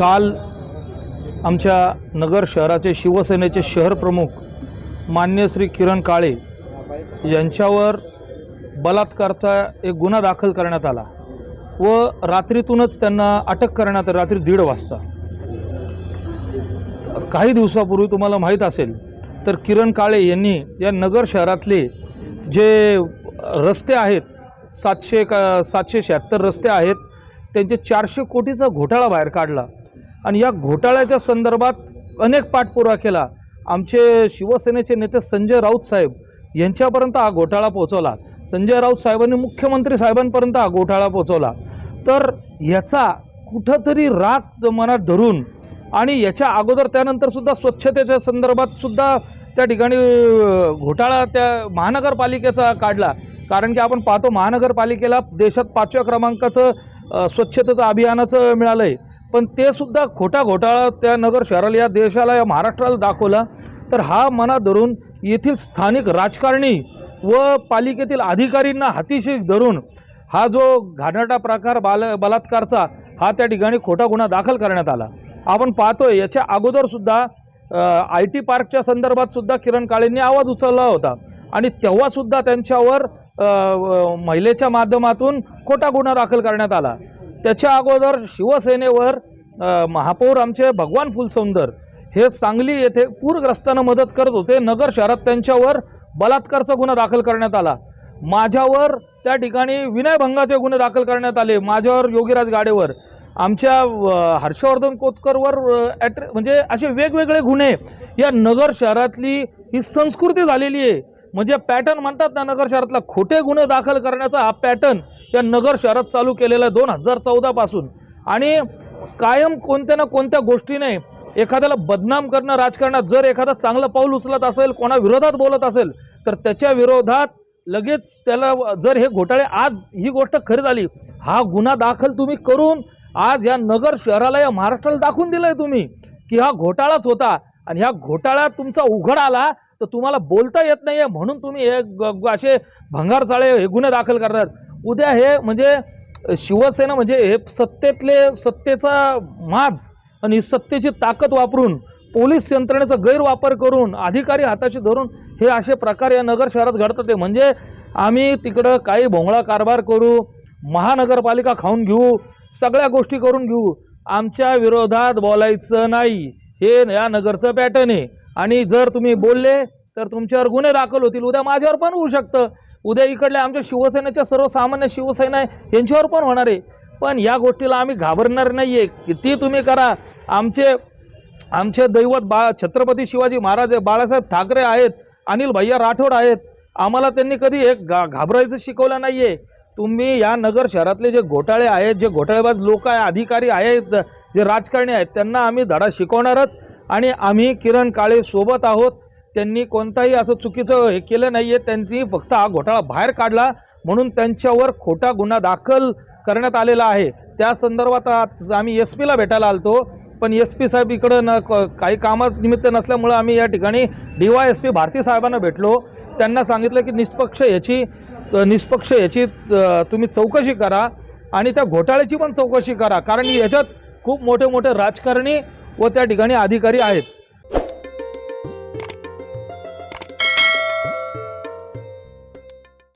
काल आमच्या नगर शहराचे शिवसेनेचे शहर प्रमुख मान्य श्री किरण काळे यांच्यावर बलात्कारचा एक गुन्हा दाखल करण्यात आला व रात्रीतूनच त्यांना अटक करण्यात आली रात्री दीड वाजता. काही दिवसापूर्वी तुम्हाला माहीत असेल तर किरण काळे यांनी या नगर शहरातले जे रस्ते आहेत सातशे का सातशे शहात्तर रस्ते आहेत त्यांचे चारशे कोटीचा घोटाळा बाहेर काढला. आणि या घोटाळ्याच्या संदर्भात अनेक पाठपुरा केला. आमचे शिवसेनेचे नेते संजय राऊत साहेब यांच्यापर्यंत हा घोटाळा पोहोचवला. संजय राऊत साहेबांनी मुख्यमंत्री साहेबांपर्यंत हा घोटाळा पोहोचवला. तर याचा कुठंतरी राग मनात धरून आणि याच्या अगोदर त्यानंतरसुद्धा स्वच्छतेच्या संदर्भातसुद्धा त्या ठिकाणी घोटाळा त्या महानगरपालिकेचा काढला. कारण की आपण पाहतो महानगरपालिकेला देशात पाचव्या क्रमांकाचं स्वच्छतेचं अभियानाचं मिळालं आहे पण ते सुद्धा खोटा घोटाळा त्या नगर शहराला या देशाला या महाराष्ट्राला दाखवला. तर हा मना धरून येथील स्थानिक राजकारणी व पालिकेतील अधिकारींना हातीशी धरून हा जो घाणटा प्रकार बाल बलात्कारचा हा त्या ठिकाणी खोटा गुन्हा दाखल करण्यात आला. आपण पाहतोय याच्या अगोदरसुद्धा आय टी पार्कच्या संदर्भातसुद्धा किरण काळेंनी आवाज उचलला होता. आणि तेव्हासुद्धा त्यांच्यावर महिलेच्या माध्यमातून खोटा गुन्हा दाखल करण्यात आला. त्याच्या अगोदर शिवसेनेवर महापौर आमचे भगवान फुलसौंदर हे सांगली येथे पूरग्रस्तांना मदत करत होते. नगर शहरात त्यांच्यावर बलात्कारचा गुन्हा दाखल करण्यात आला. माझ्यावर त्या ठिकाणी विनयभंगाचे गुन्हे दाखल करण्यात आले. माझ्यावर योगीराज गाडेवर आमच्या हर्षवर्धन कोतकरवर ॲट्रे म्हणजे असे वेगवेगळे गुन्हे या नगर शहरातली ही संस्कृती झालेली आहे. म्हणजे पॅटर्न म्हणतात ना नगर शहरातला खोटे गुन्हे दाखल करण्याचा हा पॅटर्न या नगर शहरात चालू केलेलं आहे दोन हजार चौदापासून. आणि कायम कोणत्या ना कोणत्या गोष्टीने एखाद्याला बदनाम करणं राजकारणात जर एखादा चांगलं पाऊल उचलत असेल कोणाविरोधात बोलत असेल तर त्याच्या विरोधात लगेच त्याला जर हे घोटाळे आज ही गोष्ट खरी झाली हा गुन्हा दाखल तुम्ही करून आज या नगर शहराला या महाराष्ट्राला दाखवून दिलं आहे तुम्ही की हा घोटाळाच होता. आणि ह्या घोटाळ्यात तुमचा उघड आला तर तुम्हाला बोलता येत नाही आहे म्हणून तुम्ही हे असे भंगार चाळे हे गुन्हे दाखल करतात. उद्या हे म्हणजे शिवसेना म्हणजे हे सत्तेतले सत्तेचा माज आणि ही सत्तेची ताकद वापरून पोलीस यंत्रणेचा गैरवापर करून अधिकारी हाताशी धरून हे असे प्रकार या नगर शहरात घडतात ते. म्हणजे आम्ही तिकडं काही भोंगळा कारभार करू महानगरपालिका खाऊन घेऊ सगळ्या गोष्टी करून घेऊ आमच्या विरोधात बोलायचं नाही. हे या नगरचं पॅटर्न आहे. आणि जर तुम्ही बोलले तर तुमच्यावर गुन्हे दाखल होतील. उद्या माझ्यावर पण होऊ शकतं. उद्या इकडल्या आमच्या शिवसेनेच्या सर्वसामान्य शिवसेना आहे यांच्यावर पण होणार आहे. पण या गोष्टीला आम्ही घाबरणार नाही आहे किती तुम्ही करा. आमचे आमचे दैवत बा छत्रपती शिवाजी महाराज आहे बाळासाहेब ठाकरे आहेत अनिल भैया राठोड आहेत. आम्हाला त्यांनी कधी एक घा घाबरायचं शिकवलं नाही आहे तुम्ही या नगर शहरातले जे घोटाळे आहेत जे घोटाळेबाज लोक आहे अधिकारी आहेत जे राजकारणी आहेत त्यांना आम्ही धडा शिकवणारच. आणि आम्ही किरण काळे सोबत आहोत. त्यांनी कोणताही असं चुकीचं हे केलं नाही आहे त्यांनी फक्त हा घोटाळा बाहेर काढला म्हणून त्यांच्यावर खोटा गुन्हा दाखल करण्यात आलेला आहे. त्या संदर्भात आज आम्ही एस पीला भेटायला आलतो. पण एस पी साहेब इकडं न क- काही कामानिमित्त नसल्यामुळं आम्ही या ठिकाणी D Y S P Bharati साहेबांना भेटलो. त्यांना सांगितलं की निष्पक्ष याची निष्पक्ष याची तुम्ही चौकशी करा आणि त्या घोटाळ्याची पण चौकशी करा. कारण याच्यात खूप मोठे मोठे राजकारणी व त्या ठिकाणी अधिकारी आहेत.